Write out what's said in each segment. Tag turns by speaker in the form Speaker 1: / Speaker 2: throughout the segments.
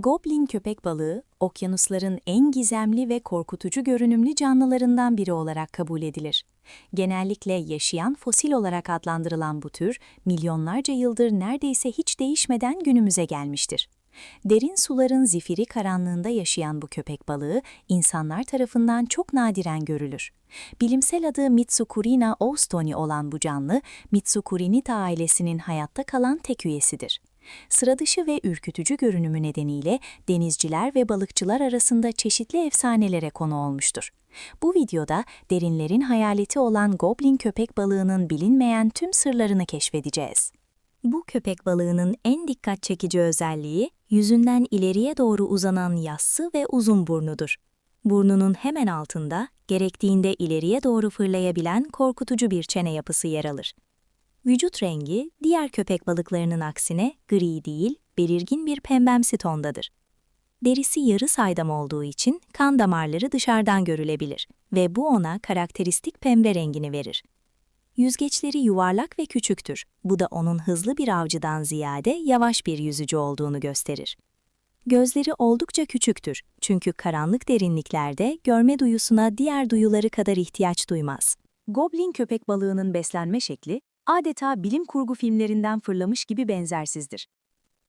Speaker 1: Goblin köpek balığı, okyanusların en gizemli ve korkutucu görünümlü canlılarından biri olarak kabul edilir. Genellikle yaşayan fosil olarak adlandırılan bu tür, milyonlarca yıldır neredeyse hiç değişmeden günümüze gelmiştir. Derin suların zifiri karanlığında yaşayan bu köpek balığı, insanlar tarafından çok nadiren görülür. Bilimsel adı Mitsukurina ostoni olan bu canlı, Mitsukurinita ailesinin hayatta kalan tek üyesidir. Sıradışı ve ürkütücü görünümü nedeniyle denizciler ve balıkçılar arasında çeşitli efsanelere konu olmuştur. Bu videoda derinlerin hayaleti olan goblin köpek balığının bilinmeyen tüm sırlarını keşfedeceğiz. Bu köpek balığının en dikkat çekici özelliği, yüzünden ileriye doğru uzanan yassı ve uzun burnudur. Burnunun hemen altında, gerektiğinde ileriye doğru fırlayabilen korkutucu bir çene yapısı yer alır. Vücut rengi, diğer köpek balıklarının aksine gri değil, belirgin bir pembemsi tondadır. Derisi yarı saydam olduğu için kan damarları dışarıdan görülebilir ve bu ona karakteristik pembe rengini verir. Yüzgeçleri yuvarlak ve küçüktür. Bu da onun hızlı bir avcıdan ziyade yavaş bir yüzücü olduğunu gösterir. Gözleri oldukça küçüktür çünkü karanlık derinliklerde görme duyusuna diğer duyuları kadar ihtiyaç duymaz. Goblin köpek balığının beslenme şekli adeta bilim kurgu filmlerinden fırlamış gibi benzersizdir.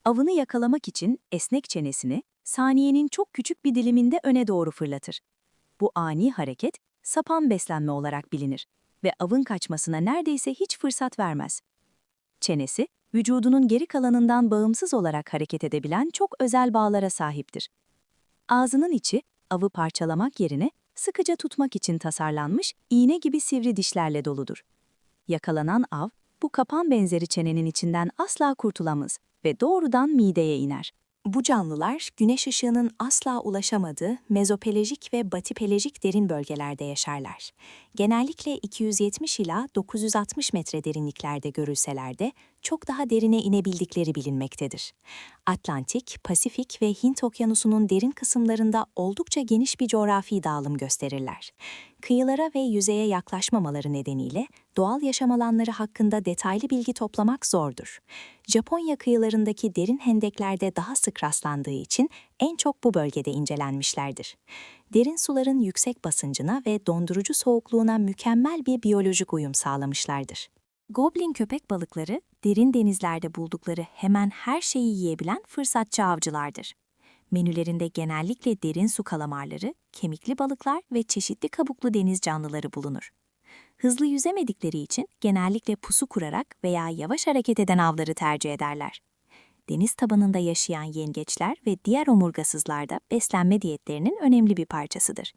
Speaker 1: Avını yakalamak için esnek çenesini saniyenin çok küçük bir diliminde öne doğru fırlatır. Bu ani hareket sapan beslenme olarak bilinir ve avın kaçmasına neredeyse hiç fırsat vermez. Çenesi, vücudunun geri kalanından bağımsız olarak hareket edebilen çok özel bağlara sahiptir. Ağzının içi, avı parçalamak yerine sıkıca tutmak için tasarlanmış iğne gibi sivri dişlerle doludur. Yakalanan av, bu kapan benzeri çenenin içinden asla kurtulamaz ve doğrudan mideye iner. Bu canlılar, güneş ışığının asla ulaşamadığı mezopelejik ve batipelejik derin bölgelerde yaşarlar. Genellikle 270 ila 960 metre derinliklerde görülseler de çok daha derine inebildikleri bilinmektedir. Atlantik, Pasifik ve Hint okyanusunun derin kısımlarında oldukça geniş bir coğrafi dağılım gösterirler. Kıyılara ve yüzeye yaklaşmamaları nedeniyle doğal yaşam alanları hakkında detaylı bilgi toplamak zordur. Japonya kıyılarındaki derin hendeklerde daha sık rastlandığı için en çok bu bölgede incelenmişlerdir. Derin suların yüksek basıncına ve dondurucu soğukluğuna mükemmel bir biyolojik uyum sağlamışlardır. Goblin köpek balıkları, derin denizlerde buldukları hemen her şeyi yiyebilen fırsatçı avcılardır. Menülerinde genellikle derin su kalamarları, kemikli balıklar ve çeşitli kabuklu deniz canlıları bulunur. Hızlı yüzemedikleri için genellikle pusu kurarak veya yavaş hareket eden avları tercih ederler. Deniz tabanında yaşayan yengeçler ve diğer omurgasızlar da beslenme diyetlerinin önemli bir parçasıdır.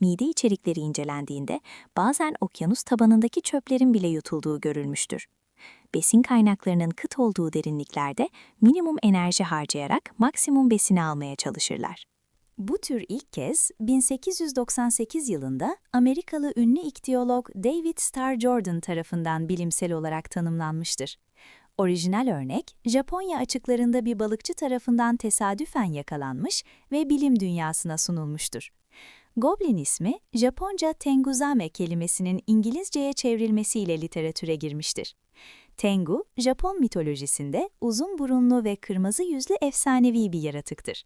Speaker 1: Mide içerikleri incelendiğinde bazen okyanus tabanındaki çöplerin bile yutulduğu görülmüştür. Besin kaynaklarının kıt olduğu derinliklerde minimum enerji harcayarak maksimum besini almaya çalışırlar. Bu tür ilk kez 1898 yılında Amerikalı ünlü iktiyolog David Starr Jordan tarafından bilimsel olarak tanımlanmıştır. Orijinal örnek, Japonya açıklarında bir balıkçı tarafından tesadüfen yakalanmış ve bilim dünyasına sunulmuştur. Goblin ismi, Japonca tenguzame kelimesinin İngilizceye çevrilmesiyle literatüre girmiştir. Tengu, Japon mitolojisinde uzun burunlu ve kırmızı yüzlü efsanevi bir yaratıktır.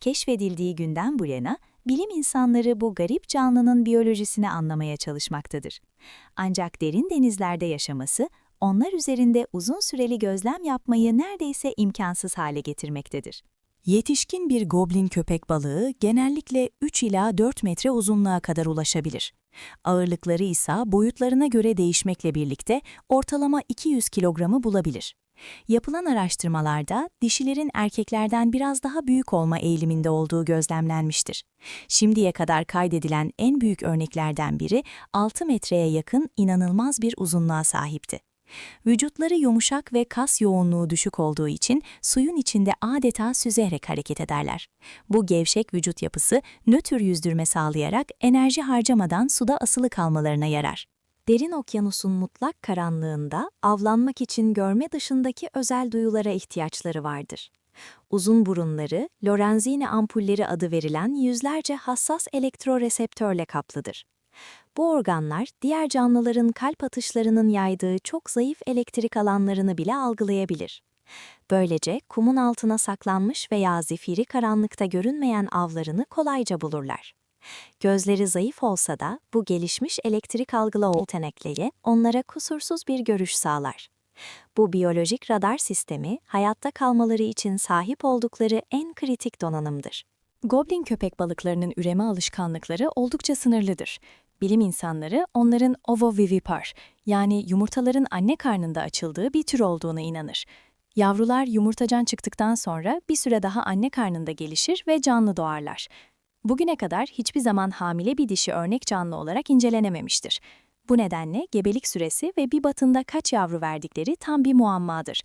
Speaker 1: Keşfedildiği günden bu yana, bilim insanları bu garip canlının biyolojisini anlamaya çalışmaktadır. Ancak derin denizlerde yaşaması, onlar üzerinde uzun süreli gözlem yapmayı neredeyse imkansız hale getirmektedir. Yetişkin bir goblin köpek balığı genellikle 3 ila 4 metre uzunluğa kadar ulaşabilir. Ağırlıkları ise boyutlarına göre değişmekle birlikte ortalama 200 kilogramı bulabilir. Yapılan araştırmalarda dişilerin erkeklerden biraz daha büyük olma eğiliminde olduğu gözlemlenmiştir. Şimdiye kadar kaydedilen en büyük örneklerden biri 6 metreye yakın inanılmaz bir uzunluğa sahipti. Vücutları yumuşak ve kas yoğunluğu düşük olduğu için suyun içinde adeta süzerek hareket ederler. Bu gevşek vücut yapısı nötr yüzdürme sağlayarak enerji harcamadan suda asılı kalmalarına yarar. Derin okyanusun mutlak karanlığında avlanmak için görme dışındaki özel duyulara ihtiyaçları vardır. Uzun burunları, Lorenzini ampulleri adı verilen yüzlerce hassas elektroreseptörle kaplıdır. Bu organlar diğer canlıların kalp atışlarının yaydığı çok zayıf elektrik alanlarını bile algılayabilir. Böylece kumun altına saklanmış veya zifiri karanlıkta görünmeyen avlarını kolayca bulurlar. Gözleri zayıf olsa da bu gelişmiş elektrik algılama yetenekleri onlara kusursuz bir görüş sağlar. Bu biyolojik radar sistemi hayatta kalmaları için sahip oldukları en kritik donanımdır. Goblin köpek balıklarının üreme alışkanlıkları oldukça sınırlıdır. Bilim insanları onların ovovivipar yani yumurtaların anne karnında açıldığı bir tür olduğuna inanır. Yavrular yumurtacan çıktıktan sonra bir süre daha anne karnında gelişir ve canlı doğarlar. Bugüne kadar hiçbir zaman hamile bir dişi örnek canlı olarak incelenememiştir. Bu nedenle gebelik süresi ve bir batında kaç yavru verdikleri tam bir muammadır.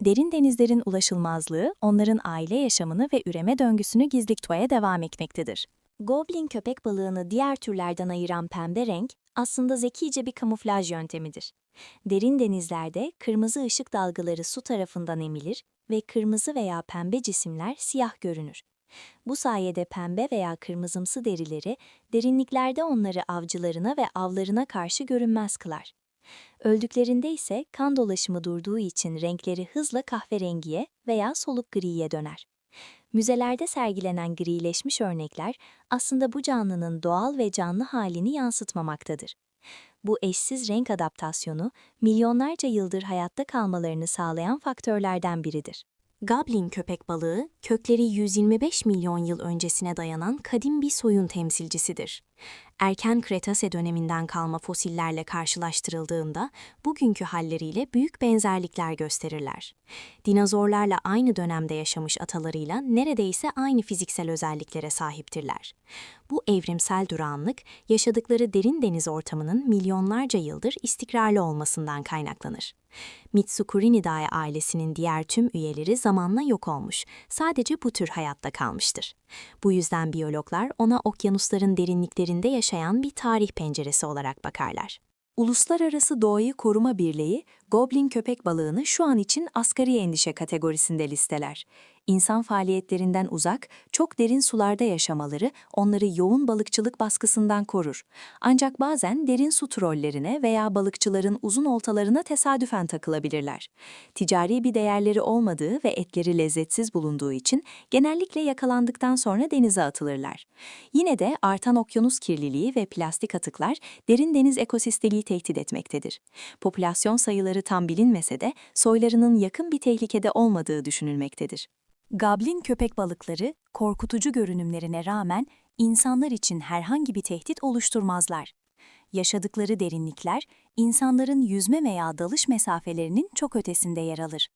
Speaker 1: Derin denizlerin ulaşılmazlığı onların aile yaşamını ve üreme döngüsünü gizli tutmaya devam etmektedir. Goblin köpek balığını diğer türlerden ayıran pembe renk aslında zekice bir kamuflaj yöntemidir. Derin denizlerde kırmızı ışık dalgaları su tarafından emilir ve kırmızı veya pembe cisimler siyah görünür. Bu sayede pembe veya kırmızımsı derileri derinliklerde onları avcılarına ve avlarına karşı görünmez kılar. Öldüklerinde ise kan dolaşımı durduğu için renkleri hızla kahverengiye veya soluk griye döner. Müzelerde sergilenen grileşmiş örnekler aslında bu canlının doğal ve canlı halini yansıtmamaktadır. Bu eşsiz renk adaptasyonu milyonlarca yıldır hayatta kalmalarını sağlayan faktörlerden biridir. Goblin köpek balığı, kökleri 125 milyon yıl öncesine dayanan kadim bir soyun temsilcisidir. Erken Kretase döneminden kalma fosillerle karşılaştırıldığında bugünkü halleriyle büyük benzerlikler gösterirler. Dinozorlarla aynı dönemde yaşamış atalarıyla neredeyse aynı fiziksel özelliklere sahiptirler. Bu evrimsel durağanlık, yaşadıkları derin deniz ortamının milyonlarca yıldır istikrarlı olmasından kaynaklanır. Mitsukurinidae ailesinin diğer tüm üyeleri zamanla yok olmuş, sadece bu tür hayatta kalmıştır. Bu yüzden biyologlar ona okyanusların derinliklerinde yaşayan bir tarih penceresi olarak bakarlar. Uluslararası Doğayı Koruma Birliği, Goblin köpek balığını şu an için asgari endişe kategorisinde listeler. İnsan faaliyetlerinden uzak, çok derin sularda yaşamaları onları yoğun balıkçılık baskısından korur. Ancak bazen derin su trollerine veya balıkçıların uzun oltalarına tesadüfen takılabilirler. Ticari bir değerleri olmadığı ve etleri lezzetsiz bulunduğu için genellikle yakalandıktan sonra denize atılırlar. Yine de artan okyanus kirliliği ve plastik atıklar derin deniz ekosistemi tehdit etmektedir. Popülasyon sayıları tam bilinmese de soylarının yakın bir tehlikede olmadığı düşünülmektedir. Goblin köpek balıkları korkutucu görünümlerine rağmen insanlar için herhangi bir tehdit oluşturmazlar. Yaşadıkları derinlikler insanların yüzme veya dalış mesafelerinin çok ötesinde yer alır.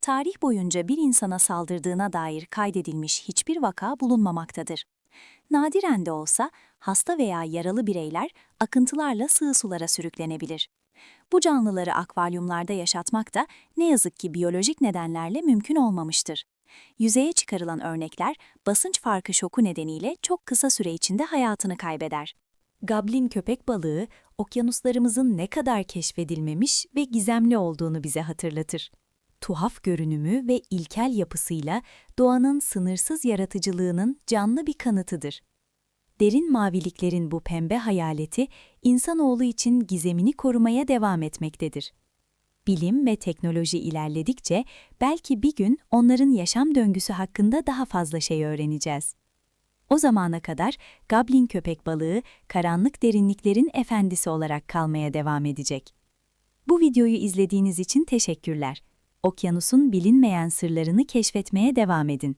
Speaker 1: Tarih boyunca bir insana saldırdığına dair kaydedilmiş hiçbir vaka bulunmamaktadır. Nadiren de olsa hasta veya yaralı bireyler akıntılarla sığ sulara sürüklenebilir. Bu canlıları akvaryumlarda yaşatmak da ne yazık ki biyolojik nedenlerle mümkün olmamıştır. Yüzeye çıkarılan örnekler basınç farkı şoku nedeniyle çok kısa süre içinde hayatını kaybeder. Goblin köpek balığı, okyanuslarımızın ne kadar keşfedilmemiş ve gizemli olduğunu bize hatırlatır. Tuhaf görünümü ve ilkel yapısıyla doğanın sınırsız yaratıcılığının canlı bir kanıtıdır. Derin maviliklerin bu pembe hayaleti, insanoğlu için gizemini korumaya devam etmektedir. Bilim ve teknoloji ilerledikçe belki bir gün onların yaşam döngüsü hakkında daha fazla şey öğreneceğiz. O zamana kadar Goblin köpek balığı karanlık derinliklerin efendisi olarak kalmaya devam edecek. Bu videoyu izlediğiniz için teşekkürler. Okyanusun bilinmeyen sırlarını keşfetmeye devam edin.